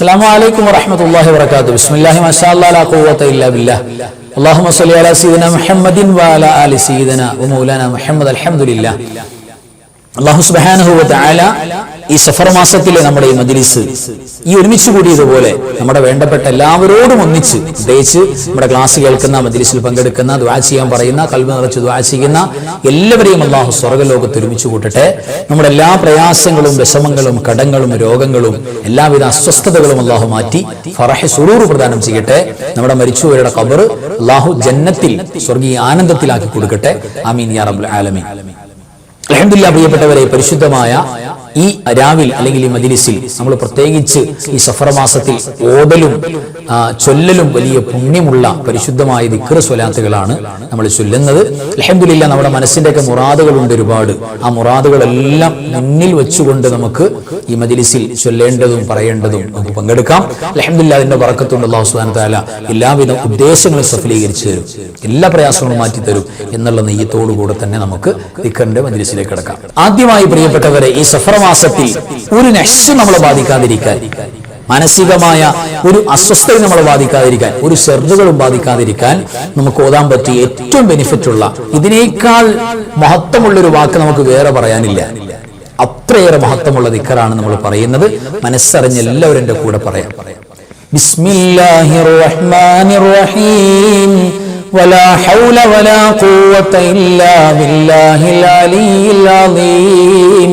السلام عليكم ورحمة الله وبركاته بسم الله ما شاء الله لا قوة إلا بالله اللهم صل على سيدنا محمد وعلى آل سيدنا ومولانا محمد الحمد لله അള്ളാഹു സുബാനുഭവത്തെ ആല ഈ സഫർ മാസത്തിലെ നമ്മുടെ ഈ മജ്ലിസ് ഈ ഒരുമിച്ച് കൂടിയതുപോലെ നമ്മുടെ വേണ്ടപ്പെട്ട എല്ലാവരോടും ഒന്നിച്ച് പ്രത്യേകിച്ച് നമ്മുടെ ക്ലാസ് കേൾക്കുന്ന മജ്ലിസിൽ പങ്കെടുക്കുന്ന ദ്വാ ചെയ്യാൻ പറയുന്ന കൽവ് നിറച്ച് ദ്വാ ചെയ്യുന്ന എല്ലാവരെയും അള്ളാഹു സ്വർഗലോകത്ത് ഒരുമിച്ച് കൂട്ടട്ടെ. നമ്മുടെ എല്ലാ പ്രയാസങ്ങളും വിഷമങ്ങളും കടങ്ങളും രോഗങ്ങളും എല്ലാവിധ അസ്വസ്ഥതകളും അള്ളാഹു മാറ്റി ഫറഹ സുറൂർ പ്രദാനം ചെയ്യട്ടെ. നമ്മുടെ മരിച്ചുപോയുടെ കബർ അള്ളാഹു ജന്നത്തിൽ സ്വർഗീയ ആനന്ദത്തിലാക്കി കൊടുക്കട്ടെ. ആമീൻ യാ റബ്ബുൽ ആലമീൻ. അലഹമില്ല പ്രിയപ്പെട്ടവരെ പരിശുദ്ധമായ ഈ രാവിൽ അല്ലെങ്കിൽ ഈ മജിലിസിൽ നമ്മൾ പ്രത്യേകിച്ച് ഈ സഫർ മാസത്തിൽ ഓതലും ചൊല്ലലും വലിയ പുണ്യമുള്ള പരിശുദ്ധമായ ദിക്ർ സ്വലാത്തുകളാണ് നമ്മൾ ചൊല്ലുന്നത്. അലഹമില്ല നമ്മുടെ മനസ്സിന്റെയൊക്കെ മുറാദുകളുണ്ട് ഒരുപാട്. ആ മുറാദുകളെല്ലാം മുന്നിൽ വെച്ചുകൊണ്ട് നമുക്ക് ഈ മജിലിസിൽ ചൊല്ലേണ്ടതും പറയേണ്ടതും നമുക്ക് പങ്കെടുക്കാം. അലഹമില്ല അതിന്റെ പറക്കത്തുണ്ട് അള്ളാഹു സുബാൻ താല എല്ലാവിധ ഉദ്ദേശങ്ങളും സഫലീകരിച്ചു തരും. എല്ലാ പ്രയാസങ്ങളും മാറ്റി തരും എന്നുള്ള നെയ്യത്തോടു കൂടെ തന്നെ നമുക്ക് ദിക്കറിന്റെ മജിലിസിലേക്ക് കിടക്കാം. ആദ്യമായി പ്രിയപ്പെട്ടവരെ ഈ സഫർ മാസത്തിൽ ഒരു നശ് നമ്മളെ ബാധിക്കാതിരിക്കാൻ മാനസികമായ ഒരു അസ്വസ്ഥത നമ്മളെ ബാധിക്കാതിരിക്കാൻ ഒരു ഷെറുകളും ബാധിക്കാതിരിക്കാൻ നമുക്ക് ഓതാൻ പറ്റിയ ഏറ്റവും ബെനിഫിറ്റ് ഉള്ള ഇതിനേക്കാൾ മഹത്വമുള്ള ഒരു വാക്ക് നമുക്ക് വേറെ പറയാനില്ല അത്രയേറെ മഹത്വമുള്ള ദിക്കറാണ് നമ്മൾ പറയുന്നത് മനസ്സറിഞ്ഞ് എല്ലാവരും എൻ്റെ കൂടെ പറയാം ബിസ്മില്ലാഹിർ റഹ്മാനിർ റഹീം ولا حول ولا قوة إلا بالله العلي العظيم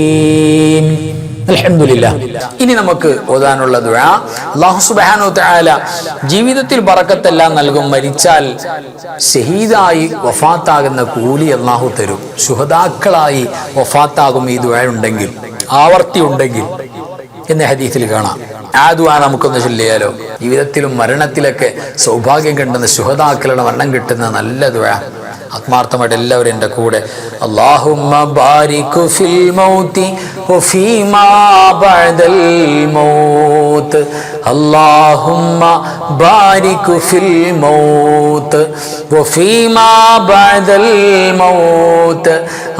അൽഹംദുലില്ലാ. ഇനി നമുക്ക് ഓതാനുള്ള ജീവിതത്തിൽ ബറക്കത്തെല്ലാം നൽകും. മരിച്ചാൽ ഷഹീദായി വഫാത്താകുന്ന കൂലി അള്ളാഹു തരും. ശുഹദാക്കളായി വഫാത്താകും ഈ ദുഴ ഉണ്ടെങ്കിൽ ആവർത്തി ഉണ്ടെങ്കിൽ എന്ന ഹദീസിൽ കാണാം. ആ ദുവാ നമുക്കൊന്ന് ചൊല്ലിയാലോ? ജീവിതത്തിലും മരണത്തിലൊക്കെ സൗഭാഗ്യം കിട്ടുന്ന ശുഹദാക്കളുടെ മരണം കിട്ടുന്ന നല്ല ദുവാ ആത്മാർത്ഥമായിട്ട് എല്ലാവരും എന്റെ കൂടെ. അള്ളാഹുമ്മ ഫിൽ മൗതി ഫിൽ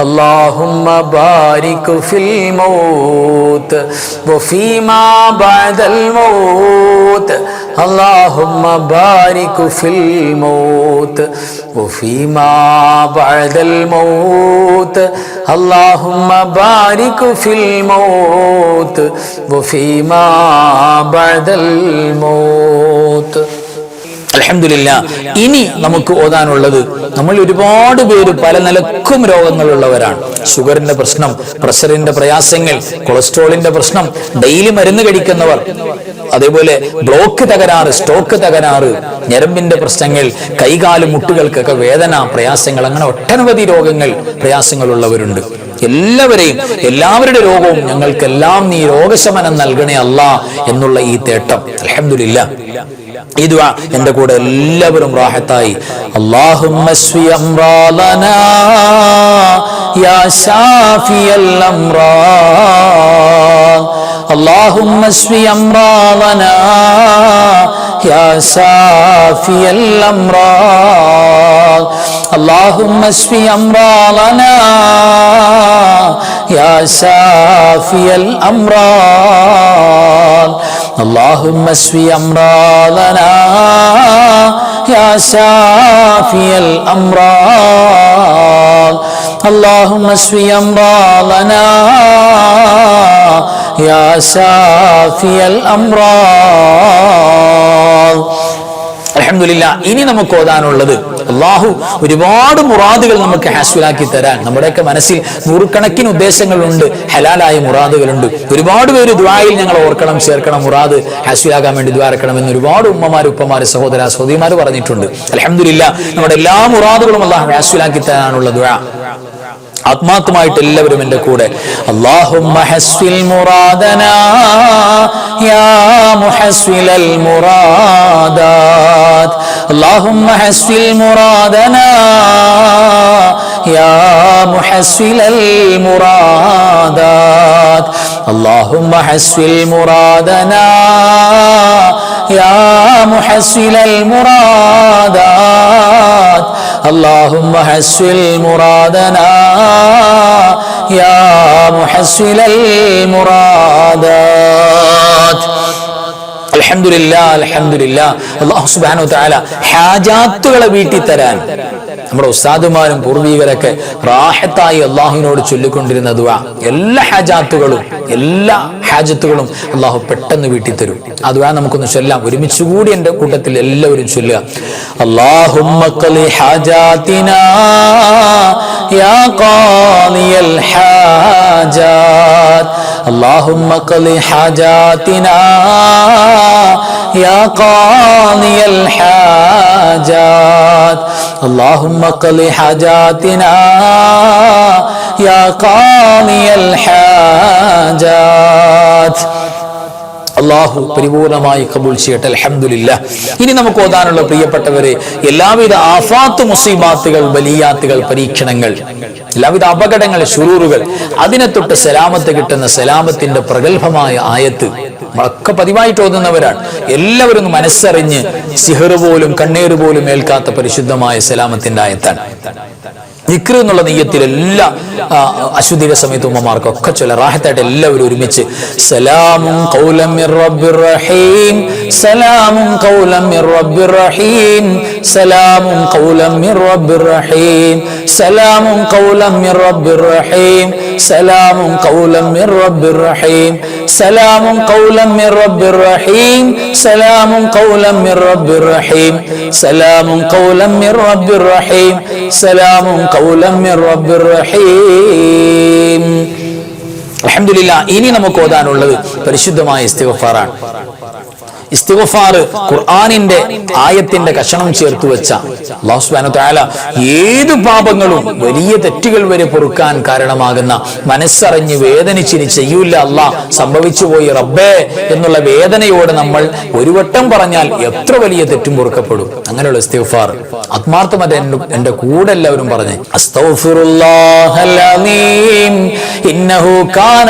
اللهم بارك في الموت وفيما بعد الموت. اللهم بارك في الموت وفيما بعد الموت. اللهم بارك في الموت وفيما بعد الموت. അലഹമില്ല ഇനി നമുക്ക് ഓതാനുള്ളത് നമ്മൾ ഒരുപാട് പേര് പല നിലക്കും രോഗങ്ങളുള്ളവരാണ്. ഷുഗറിന്റെ പ്രശ്നം പ്രഷറിന്റെ പ്രയാസങ്ങൾ കൊളസ്ട്രോളിന്റെ പ്രശ്നം ഡെയിലി മരുന്ന് കഴിക്കുന്നവർ അതേപോലെ ബ്ലോക്ക് തകരാറ് സ്റ്റോക്ക് തകരാറ് ഞരമ്പിന്റെ പ്രശ്നങ്ങൾ കൈകാൽ മുട്ടുകൾക്കൊക്കെ വേദന പ്രയാസങ്ങൾ അങ്ങനെ ഒട്ടനവധി രോഗങ്ങൾ പ്രയാസങ്ങളുള്ളവരുണ്ട്. എല്ലാവരെയും എല്ലാവരുടെ രോഗവും ഞങ്ങൾക്കെല്ലാം നീ രോഗശമനം നൽകണേ അല്ല എന്നുള്ള ഈ തേട്ടം. അലഹമില്ല ഈ ദുആ എൻ്റെ കൂടെ എല്ലാവരും റാഹത്തായി അല്ലാഹുമ്മ സ്വി അംറാലനാ യാ ശാഫിയൽ അംറാദ് اللهم اشف امراضنا يا شافي الامراض اللهم اشف امراضنا يا شافي الامراض اللهم اسفي أمراضنا يا شافي الأمراض اللهم اسفي أمراضنا يا شافي الأمراض അലഹമില്ല ഇനി നമുക്ക് ഓതാനുള്ളത് അള്ളാഹു ഒരുപാട് മുറാദുകൾ നമുക്ക് ഹാസ്വലാക്കി തരാൻ. നമ്മുടെയൊക്കെ മനസ്സിൽ നൂറുകണക്കിന് ഉദ്ദേശങ്ങളുണ്ട് ഹലാലായ മുറാദുകളുണ്ട്. ഒരുപാട് പേര് ദ്വായിൽ ഞങ്ങൾ ഓർക്കണം ചേർക്കണം മുറാദ് ഹാസ്വലാകാൻ വേണ്ടി ദ്വാരക്കണം എന്ന് ഒരുപാട് ഉമ്മമാർ ഉപ്പമാർ സഹോദര സഹോദരിമാർ പറഞ്ഞിട്ടുണ്ട്. അലഹമില്ല നമ്മുടെ എല്ലാ മുറാദുകളും അള്ളാഹു ഹാസ്വലാക്കി തരാനുള്ള ദ്വാ ആത്മാർത്ഥമായിട്ട് എല്ലാവരും എന്റെ കൂടെ. അല്ലാഹുമ്മ محصل المرادات. اللهم حصل مرادنا. يا محصل المرادات. اللهم حصل مرادنا. يا محصل المرادات. اللهم حصل مرادنا. يا محسن المرادات അലഹമില്ല അലഹമില്ല അള്ളാഹു സുബാനു താല ഹാജാത്തുകളെ വീട്ടിൽ തരാൻ നമ്മുടെ ഉസ്താദുമാരും പൂർവീകരൊക്കെ റാഹത്തായി അള്ളാഹുവിനോട് ചൊല്ലിക്കൊണ്ടിരുന്ന ദുആ എല്ലാ ഹാജാത്തുകളും എല്ലാ ഹാജത്തുകളും അള്ളാഹു പെട്ടെന്ന് വീട്ടിൽ തരും ആ ദുആ നമുക്കൊന്ന് ചൊല്ലാം ഒരുമിച്ച് കൂടി എൻ്റെ കൂട്ടത്തിൽ എല്ലാവരും ചൊല്ലുക അള്ളാഹുമ്മ يا قاضي الحاجات. اللهم أقل حاجاتنا. يا قاضي الحاجات. اللهم أقل حاجاتنا. يا قاضي الحاجات. അള്ളാഹു പരിപൂർണമായി കബൂൽ ചെയ്യട്ടെ. അലഹമില്ല ഇനി നമുക്ക് ഓതാനുള്ള പ്രിയപ്പെട്ടവരെ എല്ലാവിധ ആഫാത്ത് മുസീബാത്തുകൾ വലിയാത്തുകൾ പരീക്ഷണങ്ങൾ എല്ലാവിധ അപകടങ്ങൾ ഷുറൂറുകൾ അതിനെ തൊട്ട് സലാമത്ത് കിട്ടുന്ന സലാമത്തിന്റെ പ്രഗത്ഭമായ ആയത്ത് നമ്മളൊക്കെ പതിവായിട്ട് ഓതുന്നവരാണ്. എല്ലാവരും മനസ്സറിഞ്ഞ് സിഹർ പോലും കണ്ണീർ പോലും ഏൽക്കാത്ത പരിശുദ്ധമായ സലാമത്തിന്റെ ആയത്താണ്. നിക്ര എന്നുള്ള നെയ്യത്തിൽ എല്ലാ അശ്വതിയുടെ സമയത്ത് ഉമ്മമാർക്കൊക്കെ ചില റാഹത്തായിട്ട് എല്ലാവരും ഒരുമിച്ച് സലാമും കൗലം റഹീം സലാമും കൗലം റഹീം സലാമും കൗലം റഹീം സലാമും കൗലം റഹീം സലാമും കൗലം റഹീം സലാമും കൗലം റഹീം സലാമും കൗലം റഹീം സലാമും കൗലം റഹീം സലാമും قولا من رب الرحيم അലഹമില്ല ഇനി നമുക്ക് ഓതാനുള്ളത് പരിശുദ്ധമായ ഇസ്തിഗഫാറാണ്. ഇസ്തിഗ്ഫാർ ഖുർആാനിന്റെ ആയത്തിന്റെ കഷണം ചേർത്ത് വെച്ച തആല ഏത് പാപങ്ങളും വലിയ തെറ്റുകൾ വരെ പൊറുക്കാൻ കാരണമാകുന്ന മനസ്സറിഞ്ഞ് വേദനിച്ചിനി ചെയ്യൂല അല്ല സംഭവിച്ചു പോയി റബ്ബേ എന്നുള്ള വേദനയോട് നമ്മൾ ഒരു വട്ടം പറഞ്ഞാൽ എത്ര വലിയ തെറ്റും പൊറുക്കപ്പെടും. അങ്ങനെയുള്ള ഇസ്തിഗ്ഫാർ. ആത്മാർത്ഥമത എന്റെ കൂടെ എല്ലാവരും പറഞ്ഞേ ഇന്നഹു കാന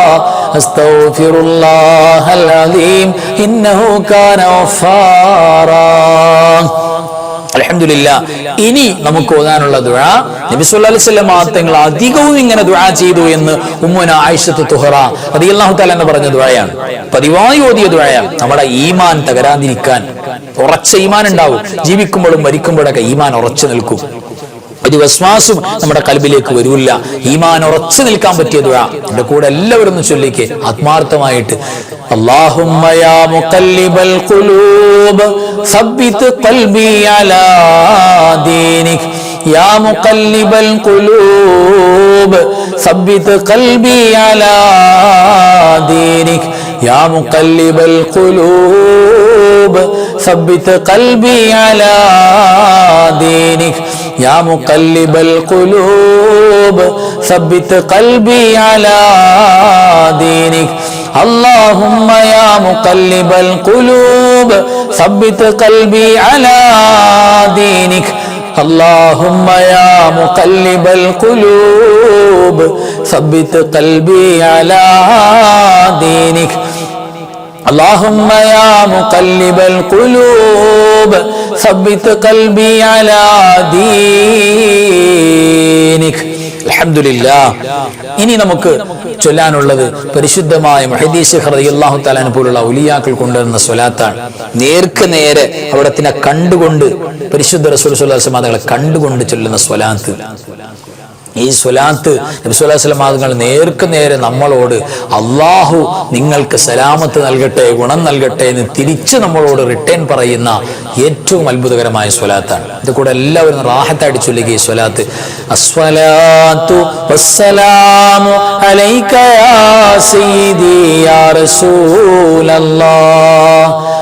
أستغفر الله العظيم إنه كان غفارا അലഹമില്ല ഇനി നമുക്ക് ഓതാനുള്ള ദുഴ നബി സല്ലല്ലാഹു അലൈഹി വസല്ലം തങ്ങൾ അധികവും ഇങ്ങനെ ദുആ ചെയ്തു എന്ന് ഉമ്മുന ആയിഷത്ത് തുഹറ റളിയല്ലാഹു തആല എന്ന് പറഞ്ഞ ദുആയാണ് പതിവായി ഓതിയ ദുആയാണ് നമ്മുടെ ഈമാൻ തകരാതിരിക്കാൻ ഉറച്ച ഈമാൻ ഉണ്ടാവും ജീവിക്കുമ്പോഴും മരിക്കുമ്പോഴൊക്കെ ഈമാൻ ഉറച്ചു നിൽക്കും ഒരു വിശ്വാസം നമ്മുടെ കൽബിലേക്ക് വരൂല്ല ഈമാൻ ഉറച്ചു നിൽക്കാൻ പറ്റിയ ദുആ എന്റെ കൂടെ എല്ലാവരും ഒന്ന് ചൊല്ലിക്ക് ആത്മാർത്ഥമായിട്ട് اللهم يا مقلب القلوب ثبت قلبي على دينك يا مقلب القلوب ثبت قلبي على دينك يا مقلب القلوب ثبت قلبي على دينك. اللهم يا مقلب القلوب ثبت قلبي على دينك. اللهم يا مقلب القلوب ثبت قلبي على دينك. اللهم يا مقلب القلوب ثبت قلبي على دينك الحمد لله ഇനി നമുക്ക് ചൊല്ലാനുള്ളത് പരിശുദ്ധമായ മഹദീസ് ഹൃദയല്ലാഹു താലാൻ പോലുള്ള ഉലിയാക്കൾ കൊണ്ടുവരുന്ന സ്വലാത്താണ് നേർക്ക് നേരെ അവിടത്തിനെ കണ്ടുകൊണ്ട് പരിശുദ്ധ റസൂൽ സ്വലാസ്മാതകളെ കണ്ടുകൊണ്ട് ചൊല്ലുന്ന സ്വലാത്ത് ഈ സ്വലാത്ത് നബിസ്വല്ലാസ്ലമാതങ്ങൾ നേർക്ക് നേരെ നമ്മളോട് അള്ളാഹു നിങ്ങൾക്ക് സലാമത്ത് നൽകട്ടെ ഗുണം നൽകട്ടെ എന്ന് തിരിച്ച് നമ്മളോട് റിട്ടേൺ പറയുന്ന ഏറ്റവും അത്ഭുതകരമായ സ്വലാത്താണ്. ഇത് കൂടെ എല്ലാവരും റാഹത്തായിട്ട് ചൊല്ലുക ഈ സ്വലാത്ത്. അസ്വലാത്തു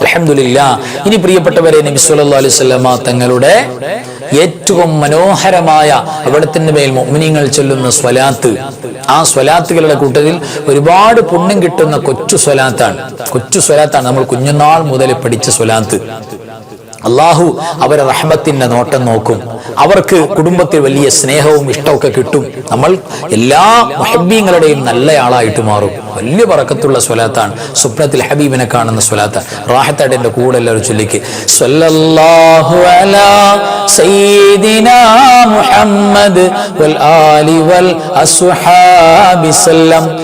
അലഹമില്ല ഇനി പ്രിയപ്പെട്ടവരെ നബി സല്ലല്ലാഹു അലൈഹി വസല്ലമ തങ്ങളുടെ ഏറ്റവും മനോഹരമായ അവിടത്തിന്റെ മേൽ മോമിനിങ്ങൾ ചൊല്ലുന്ന സ്വലാത്ത് ആ സ്വലാത്തുകളുടെ കൂട്ടത്തിൽ ഒരുപാട് പുണ്യം കിട്ടുന്ന കൊച്ചു സ്വലാത്താണ്. കൊച്ചു സ്വലാത്താണ്. നമ്മൾ കുഞ്ഞുനാൾ മുതൽ പഠിച്ച സ്വലാത്ത്. അള്ളാഹു അവരെ റഹ്മത്തിന്റെ നോട്ടം നോക്കും. അവർക്ക് കുടുംബത്തിൽ വലിയ സ്നേഹവും ഇഷ്ടമൊക്കെ കിട്ടും. നമ്മൾ എല്ലാ മഹബീങ്ങളുടെയും നല്ലയാളായിട്ട് മാറും. വലിയ പറക്കത്തുള്ള സ്വലാത്താണ്. സ്വപ്നത്തിൽ ഹബീബിനെ കാണുന്ന സ്വലാത്ത റാഹത്തായിട്ട് എന്റെ കൂടെ എല്ലാവരും ചൊല്ലിക്ക്. അലാ സയ്യിദിനാ വൽ ആലി വൽ അസ്ഹാബി സല്ലം.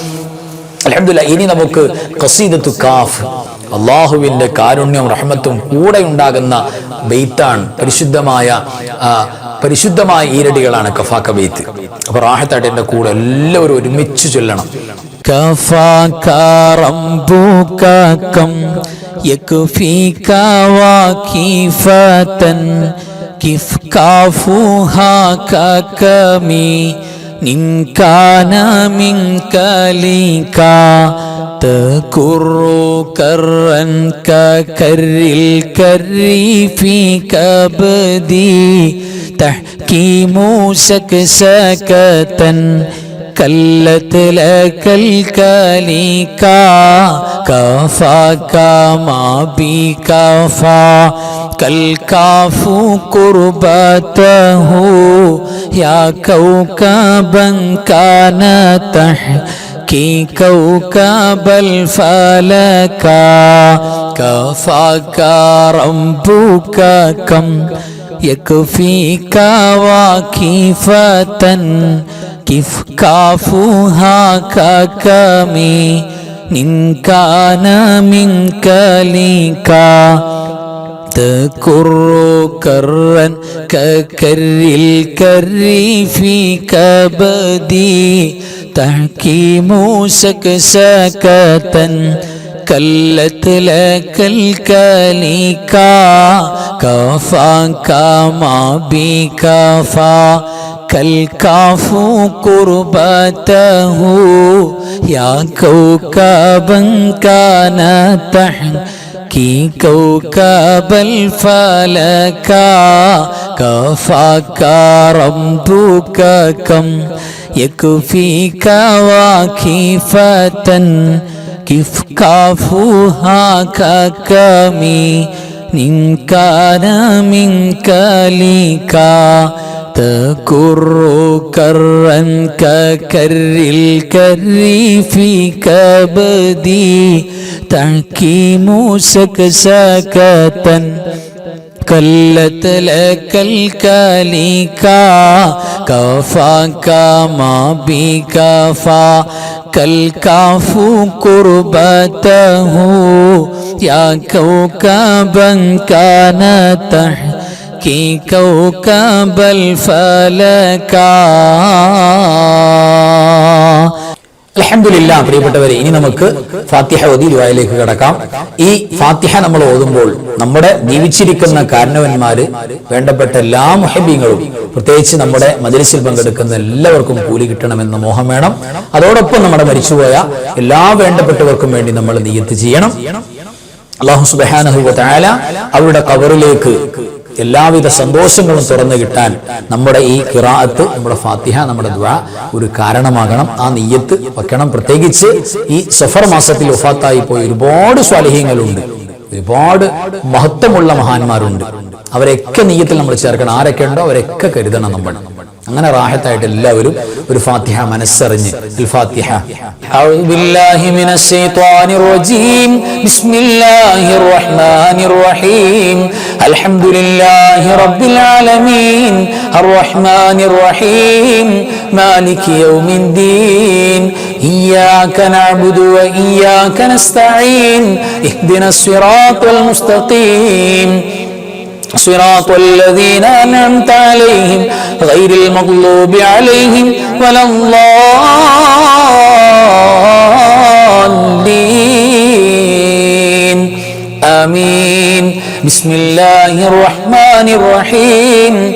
വൽ അസ്ഹാബി സല്ലം അൽഹംദുലില്ലാ ഇനി നമുക്ക് ഖസീദത്തു കാഫ് അള്ളാഹുവിന്റെ കാരുണ്യവും റഹ്മത്തും കൂടെ ഉണ്ടാകുന്ന ബെയ്ത്താണ് പരിശുദ്ധമായ ആ, പരിശുദ്ധമായ ഈരടികളാണ് കഫാക്ക ബെയ്ത്ത് അപ്പൊ റാഹത്തായിട്ട് എന്റെ കൂടെ എല്ലാവരും ഒരുമിച്ച് ചൊല്ലണം كفاك ربك كم يكفيك وكيفة كيف كافوها ككمي إن كان منك لك تكر كرا ككر الكر في كبدي تحكيم سكسكة كلت لك الكليكا كفاك ما بكفا كالكاف قربته يا كوكبا كان تحكي كوكب الفلكا كفاك ربك كم يكفيك واكفة كيف كافوها ككمي إن كان منك ليكا. تكر كرا ككر الكر في كبدي تحكيم سكسكة كلت لك الكليكا. كفاك ما بكفا كالكاف قربته يا كوكبا كان تحكي كوكب الفلكا كفاك ربك كم يكفيك واكفة كيف كافوها ككمي إن كان منك ليكا تكر كرا ككر الكر في كبدي تحكيم سكسكة كلت لك الكليكا كفاك ما بكفا كالكاف قربته يا كوكبا كان تحكي كوكب الفلكا അലഹമില്ല പ്രിയപ്പെട്ടവരെ ഇനി നമുക്ക് ഫാത്തിഹ ഓതി ദുആയിലേക്ക് കടക്കാം ഈ ഫാത്തിഹ നമ്മൾ ഓതുമ്പോൾ നമ്മുടെ ജീവിച്ചിരിക്കുന്ന കാരണവന്മാര് വേണ്ടപ്പെട്ട എല്ലാ മുഹബീങ്ങളും പ്രത്യേകിച്ച് നമ്മുടെ മജലിസിൽ പങ്കെടുക്കുന്ന എല്ലാവർക്കും കൂലി കിട്ടണമെന്ന മോഹം വേണം അതോടൊപ്പം നമ്മുടെ മരിച്ചുപോയ എല്ലാ വേണ്ടപ്പെട്ടവർക്കും വേണ്ടി നമ്മൾ നിയത്ത് ചെയ്യണം അള്ളാഹു സുബാനഹു താല അവരുടെ കവറിലേക്ക് എല്ലാവിധ സന്തോഷങ്ങളും തുറന്നു കിട്ടാൻ നമ്മുടെ ഈ കിറാത്ത് നമ്മുടെ ഫാത്തിഹ നമ്മുടെ ദ്വാ ഒരു കാരണമാകണം. ആ നെയ്യത്ത് വെക്കണം. പ്രത്യേകിച്ച് ഈ സഫർ മാസത്തിൽ ഒഫാത്തായി പോയി ഒരുപാട് സ്വാലിഹ്യങ്ങളുണ്ട് ഒരുപാട് മഹത്വമുള്ള മഹാന്മാരുണ്ട്. അവരെയൊക്കെ നെയ്യത്തിൽ നമ്മൾ ചേർക്കണം. ആരൊക്കെ ഉണ്ടോ? അവരൊക്കെ കരുതണം നമ്മൾ. അങ്ങനെ റാഹത്തായിട്ട് എല്ലാവരും ഒരു ഫാത്തിഹ മനസ്സറിഞ്ഞ് അൽ ഫാത്തിഹ أعوذ بالله من الشيطان الرجيم بسم الله الرحمن الرحيم الحمد لله رب العالمين الرحمن الرحيم مالك يوم الدين إياك نعبد وإياك نستعين اهدنا الصراط المستقيم صراط الذين أنعمت عليهم غير المغلوب عليهم ولا الضالين. آمين. بسم الله الرحمن الرحيم.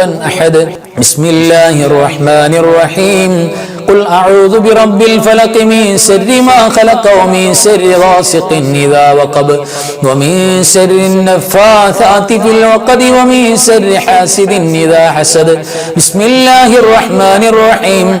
أحد. بسم الله الرحمن الرحيم. قل أعوذ برب الفلق من شر ما خلق ومن شر غاسق إذا وقب. ومن شر النفاثات في العقد ومن شر حاسد إذا حسد. بسم الله الرحمن الرحيم.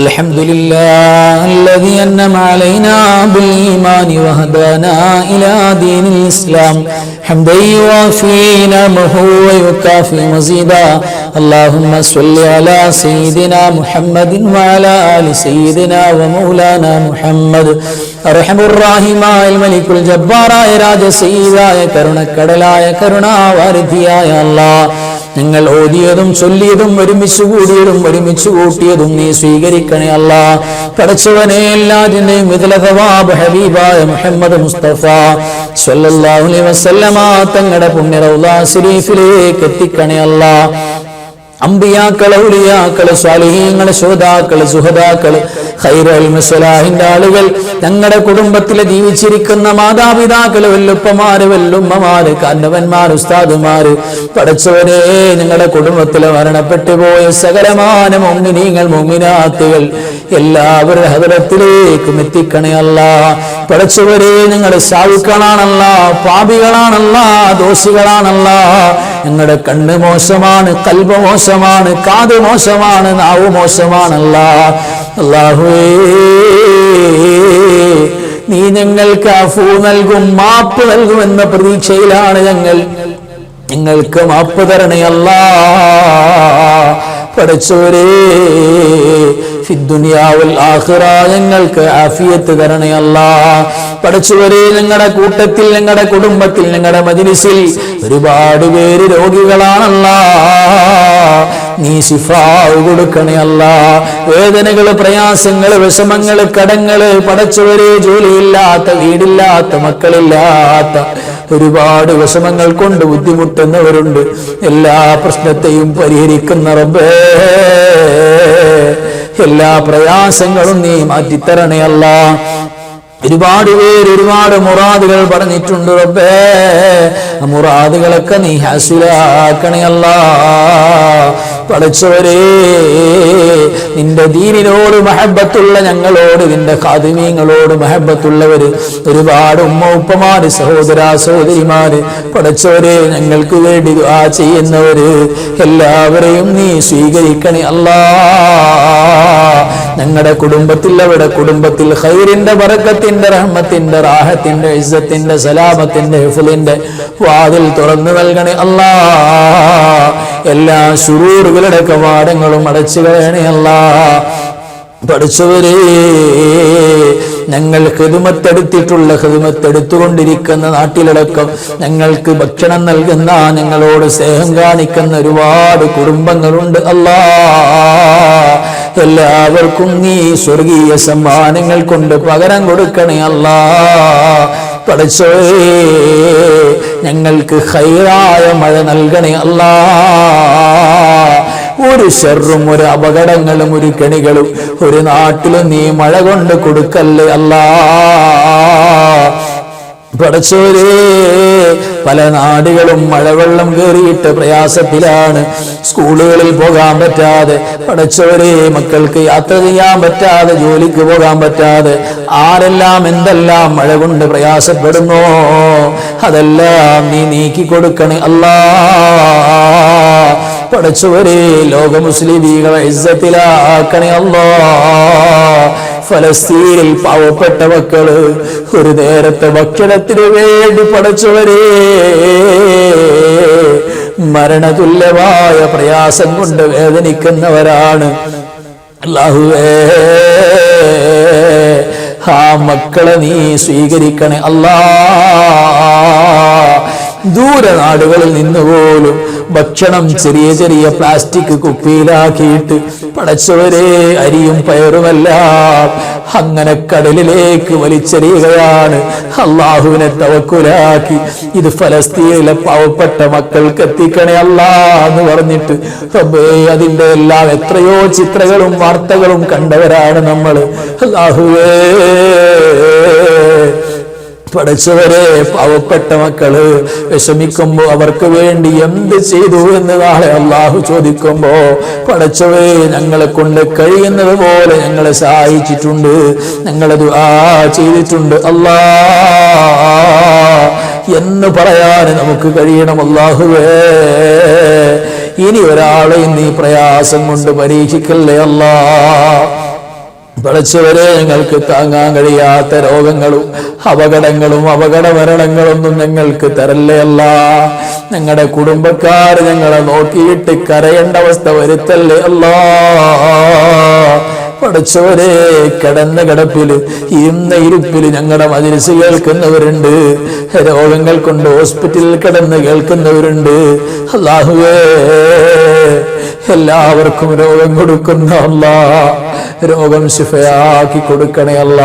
الحمد لله الذي أنم علينا بالإيمان وهدانا إلى دين الإسلام حمدا يوافي نعمه ويكافي مزيدا اللهم صل على سيدنا محمد وعلى آل سيدنا ومولانا محمد أرحم الراحماء الملك الجبار راج سيداي كرنا كدلاي كرنا واردياي الله നിങ്ങൾ ഓതിയതും ചൊല്ലിയതും ഒരുമിച്ച് കൂടിയതും ഒരുമിച്ച് കൂട്ടിയതും നീ സ്വീകരിക്കണേ അല്ല. പഠിച്ചവനെ എല്ലാതിന്റെയും വിതലതവാബ് ഹബീബായ മുഹമ്മദ് മുസ്തഫ സല്ലല്ലാഹു വസല്ലമ തങ്ങളുടെ പുണ്യ റൗള ശരീഫിലേക്ക് എത്തിക്കണേ അല്ല. അമ്പിയാക്കൾ ഉളിയാക്കൾ സ്വാലിഹീങ്ങൾ ശോതാക്കൾ സുഹദാക്കൾ ഹൈറൽഹിന്റെ ആളുകൾ ഞങ്ങളുടെ കുടുംബത്തിലെ ജീവിച്ചിരിക്കുന്ന മാതാപിതാക്കൾ വല്ലുപ്പമാര് വല്ലുമ്മമാര് കന്നവന്മാർ ഉസ്താദുമാര് പഠിച്ചവരെ നിങ്ങളുടെ കുടുംബത്തിലെ മരണപ്പെട്ടു പോയ സകലമാന മൊമിനീങ്ങൾ മൊമിനാത്തുകൾ എല്ലാവരുടെ ഹൃദയത്തിലേക്കും എത്തിക്കണേ അല്ല. പഠിച്ചവരെ നിങ്ങൾ സാവുക്കളാണല്ല പാപികളാണല്ല ദോഷികളാണല്ല. ഞങ്ങളുടെ കണ്ണ് മോശമാണ് കൽബ് മോശമാണ് കാത് മോശമാണ് നാവ് മോശമാണല്ല. അല്ലാഹുവേ നീ ഞങ്ങൾക്ക് അഫൂ നൽകും മാപ്പ് നൽകുമെന്ന പ്രതീക്ഷയിലാണ് ഞങ്ങൾ. ഞങ്ങൾക്ക് മാപ്പ് തരണയല്ല. പഠിച്ചവരേ ഫിദ്ദുനിയാവുൽ ആഹ്റ ഞങ്ങൾക്ക് ആഫിയത്ത് തരണയല്ല. പഠിച്ചവരെ നിങ്ങളുടെ കൂട്ടത്തിൽ നിങ്ങളുടെ കുടുംബത്തിൽ നിങ്ങളുടെ മജിനിസിൽ ഒരുപാട് പേര് രോഗികളാണല്ല. നീ ശിഫാവ് കൊടുക്കണേ അല്ല. വേദനകൾ പ്രയാസങ്ങൾ വിഷമങ്ങൾ കടങ്ങൾ പടച്ചവരെ ജോലിയില്ലാത്ത വീടില്ലാത്ത മക്കളില്ലാത്ത ഒരുപാട് വിഷമങ്ങൾ കൊണ്ട് ബുദ്ധിമുട്ടുന്നവരുണ്ട്. എല്ലാ പ്രശ്നത്തെയും പരിഹരിക്കുന്ന റബ്ബേ. എല്ലാ പ്രയാസങ്ങളും നീ മാറ്റിത്തരണേ അല്ല. ഒരുപാട് പേര് ഒരുപാട് മുറാദുകൾ പറഞ്ഞിട്ടുണ്ട് റബ്ബേ. മുറാദുകളൊക്കെ നീ ഹാസിലാക്കണയല്ല പഠിച്ചവരെ നിന്റെ ദീനിനോട് മഹബത്തുള്ള ഞങ്ങളോട് നിന്റെ കാതിമീങ്ങളോട് മഹബത്തുള്ളവര് ഒരുപാട് ഉമ്മ ഉപ്പമാര് സഹോദര സഹോദരിമാര് പഠിച്ചവരെ ഞങ്ങൾക്ക് വേണ്ടി ആ ചെയ്യുന്നവര് എല്ലാവരെയും നീ സ്വീകരിക്കണേ അല്ലാ. ഞങ്ങളുടെ കുടുംബത്തിൽ അവിടെ കുടുംബത്തിൽ ഹൈറിന്റെ വറക്കത്തിന്റെ റഹ്മത്തിന്റെ റാഹത്തിന്റെ ഇസ്സത്തിന്റെ സലാമത്തിന്റെ ഹിഫുലിന്റെ വാതിൽ തുറന്നു നൽകണേ അല്ലാ. എല്ലാ ശുറൂറുകളുടെ കവാടങ്ങളും അടച്ചു കളയണേ അല്ലാ. പഠിച്ചവരെ ഞങ്ങൾ ഹൃദുമത്തെടുത്തിട്ടുള്ള ഹൃദുമത്തെടുത്തുകൊണ്ടിരിക്കുന്ന നാട്ടിലടക്കം ഞങ്ങൾക്ക് ഭക്ഷണം നൽകുന്ന ഞങ്ങളോട് സ്നേഹം കാണിക്കുന്ന ഒരുപാട് കുടുംബങ്ങളുണ്ട് അല്ലാ. എല്ലാവർക്കും നീ സ്വർഗീയ സമ്മാനങ്ങൾ കൊണ്ട് പകരം കൊടുക്കണേ അല്ലാ. പഠിച്ചേ ഞങ്ങൾക്ക് ഹൈറായ മഴ നൽകണേ അല്ലാ. ഒരു ഷെറും ഒരു അപകടങ്ങളും ഒരു കെണികളും ഒരു നാട്ടിലും നീ മഴ കൊണ്ട് കൊടുക്കല്ലേ അല്ലാ. പടച്ചോരേ പല നാടുകളും മഴവെള്ളം കയറിയിട്ട് പ്രയാസത്തിലാണ്. സ്കൂളുകളിൽ പോകാൻ പറ്റാതെ പടച്ചോരേ മക്കൾക്ക് യാത്ര ചെയ്യാൻ പറ്റാതെ ജോലിക്ക് പോകാൻ പറ്റാതെ ആരെല്ലാം എന്തെല്ലാം മഴ കൊണ്ട് പ്രയാസപ്പെടുന്നോ അതെല്ലാം നീ നീക്കി കൊടുക്കണേ അല്ലാ. പടച്ചോരേ ലോക മുസ്ലിമീകളെ ഇസ്സത്തിലാക്കണേ അല്ലാ. ഫലസ്തീനിൽ പാവപ്പെട്ട മക്കൾ ഒരു നേരത്തെ ഭക്ഷണത്തിന് വേണ്ടി പടച്ചവരെ. മരണതുല്യമായ പ്രയാസം കൊണ്ട് വേദനിക്കുന്നവരാണ്. അല്ലാഹുവേ ആ മക്കളെ നീ സ്വീകരിക്കണേ. അല്ലാ ദൂരനാടുകളിൽ നിന്ന് പോലും ഭക്ഷണം ചെറിയ ചെറിയ പ്ലാസ്റ്റിക് കുപ്പിയിലാക്കിയിട്ട് പടച്ചവരെ അരിയും പയറുമെല്ലാം അങ്ങനെ കടലിലേക്ക് വലിച്ചെറിയുകയാണ്. അള്ളാഹുവിനെ തവക്കുലാക്കി. ഇത് ഫലസ്തീനിലെ പാവപ്പെട്ട മക്കൾക്ക് എത്തിക്കണേ അല്ല എന്ന് പറഞ്ഞിട്ട് റബ്ബേ അതിന്റെ എല്ലാം എത്രയോ ചിത്രങ്ങളും വാർത്തകളും കണ്ടവരാണ് നമ്മൾ അള്ളാഹുവേ. പഠിച്ചവരെ പാവപ്പെട്ട മക്കൾ വിഷമിക്കുമ്പോ അവർക്ക് വേണ്ടി എന്ത് ചെയ്തു എന്ന് നാളെ അള്ളാഹു ചോദിക്കുമ്പോ പഠിച്ചവേ ഞങ്ങളെ കൊണ്ട് കഴിയുന്നത് പോലെ ഞങ്ങളെ സഹായിച്ചിട്ടുണ്ട്. ഞങ്ങളത് ആ ചെയ്തിട്ടുണ്ട്. അല്ലാ എന്ന് പറയാൻ നമുക്ക് കഴിയണം അള്ളാഹുവേ ഇനി ഒരാളെയും നീ പ്രയാസം കൊണ്ട് പരീക്ഷിക്കല്ലേ അല്ലാ? പഠിച്ചവരെ ഞങ്ങൾക്ക് താങ്ങാൻ കഴിയാത്ത രോഗങ്ങളും അപകടങ്ങളും അപകട മരണങ്ങളൊന്നും ഞങ്ങൾക്ക് തരല്ലേ അല്ല ഞങ്ങളുടെ കുടുംബക്കാർ ഞങ്ങളെ നോക്കിയിട്ട് കരയേണ്ട അവസ്ഥ വരുത്തല്ലേ അല്ലാ. പഠിച്ചവരെ കിടന്ന കിടപ്പിൽ ഇന്ന ഇരുപ്പിൽ ഞങ്ങളുടെ മജിലിസ് കേൾക്കുന്നവരുണ്ട്. രോഗങ്ങൾ കൊണ്ട് ഹോസ്പിറ്റലിൽ കിടന്ന് കേൾക്കുന്നവരുണ്ട്. അല്ലാഹുവേ. എല്ലാവർക്കും രോഗം കൊടുക്കുന്ന അല്ല. രോഗം ശിഫയാക്കി കൊടുക്കണേ അല്ല.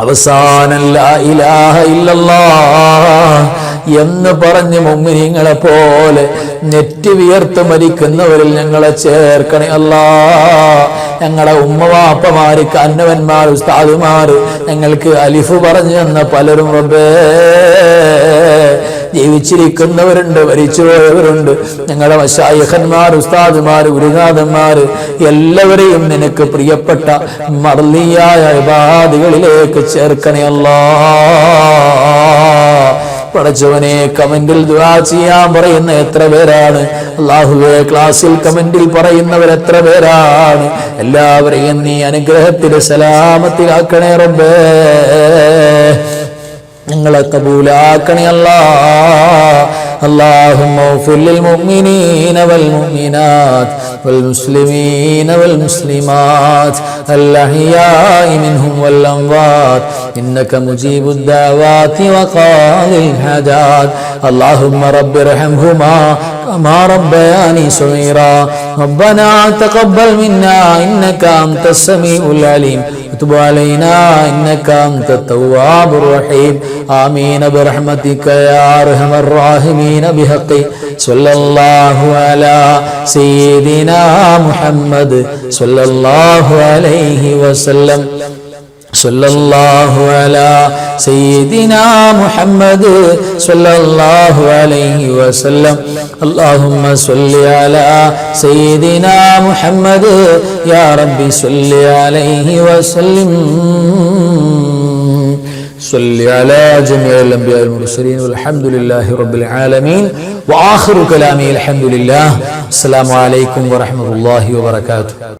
അവസാനം ലാ ഇലാഹ ഇല്ലല്ലാ എന്ന് പറഞ്ഞ് മുമ്മിനിങ്ങളെ പോലെ നെറ്റി വിയർത്ത് മരിക്കുന്നവരിൽ ഞങ്ങളെ ചേർക്കണേ അല്ലാ. ഞങ്ങളെ ഉമ്മവാപ്പമാര് കന്നവന്മാർ ഉസ്താദുമാര് ഞങ്ങൾക്ക് അലിഫ് പറഞ്ഞു തന്ന പലരും റബ്ബേ. ജീവിച്ചിരിക്കുന്നവരുണ്ട് മരിച്ചുപോയവരുണ്ട് ഞങ്ങളുടെ വശായഹന്മാർ ഉസ്താദുമാർ ഗുരുനാഥന്മാർ എല്ലാവരെയും നിനക്ക് പ്രിയപ്പെട്ട മർലിയായ ഉപാധികളിലേക്ക് ചേർക്കണയല്ല പഠിച്ചവനെ കമന്റിൽ ദുആ ചെയ്യാൻ പറയുന്ന എത്ര പേരാണ്? അള്ളാഹുവെ ക്ലാസ്സിൽ കമന്റിൽ പറയുന്നവർ എത്ര പേരാണ്? എല്ലാവരെയും നീ അനുഗ്രഹത്തിന് സലാമത്തിലാക്കണേ റബ്ബേ. ഞങ്ങളെ കബൂലാക്കണേ അല്ലാ اللهم اغفر للمؤمنين والمؤمنات والمسلمين والمسلمات الأحياء منهم والأموات إنك مجيب الدعوات وقاضي الحاجات اللهم رب ارحمهما كما ربياني صغيرا ربنا تقبل منا إنك أنت السميع العليم وتب علينا إنك أنت التواب الرحيم آمين برحمتك يا أرحم الراحمين بحق صلى الله على سيدنا محمد صلى الله عليه وسلم صلى الله على سيدنا محمد صلى الله عليه وسلم اللهم صل على سيدنا محمد يا ربي صل عليه وسلم صل على جميع الأنبياء والمرسلين والحمد لله رب العالمين وآخر كلامي الحمد لله السلام عليكم ورحمة الله وبركاته